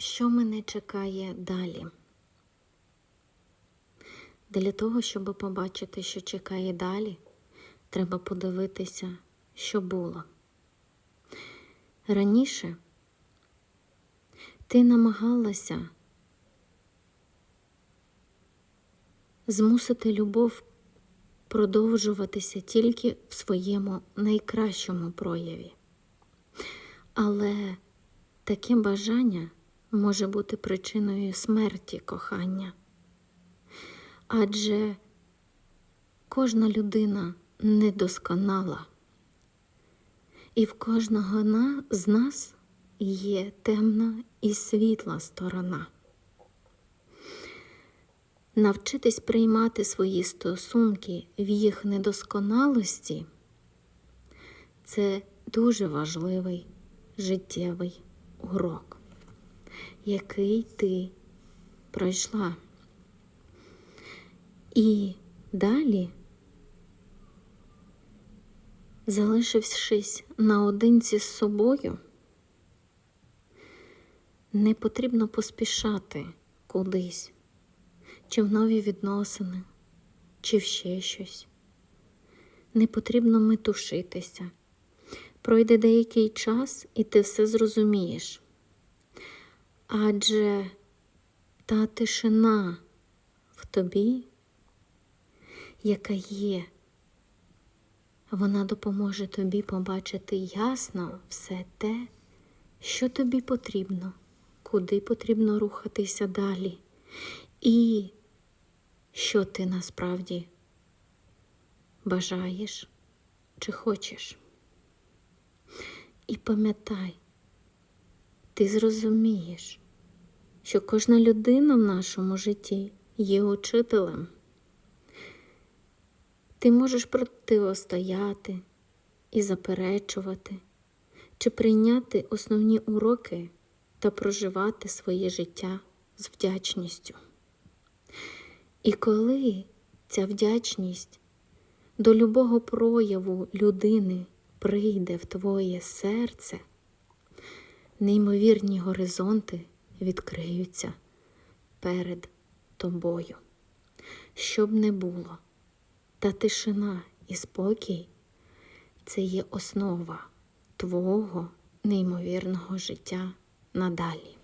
що мене чекає далі? Для того, щоб побачити, що чекає далі, треба подивитися, що було. Раніше ти намагалася змусити любов продовжуватися тільки в своєму найкращому прояві. Але таке бажання може бути причиною смерті кохання. Адже кожна людина недосконала, і в кожного з нас є темна і світла сторона. Навчитись приймати свої стосунки в їх недосконалості це дуже важливий життєвий урок, який ти пройшла. І далі, залишившись наодинці з собою, не потрібно поспішати кудись, чи в нові відносини, чи в ще щось. Не потрібно метушитися. Пройде деякий час, і ти все зрозумієш. Адже та тишина в тобі, яка є, вона допоможе тобі побачити ясно все те, що тобі потрібно, куди потрібно рухатися далі, і що ти насправді бажаєш чи хочеш. І пам'ятай, ти зрозумієш, що кожна людина в нашому житті є учителем. Ти можеш противостояти і заперечувати, чи прийняти основні уроки та проживати своє життя з вдячністю. І коли ця вдячність до любого прояву людини прийде в твоє серце, неймовірні горизонти відкриються перед тобою. Щоб не було, та тишина і спокій це є основа твого неймовірного життя надалі.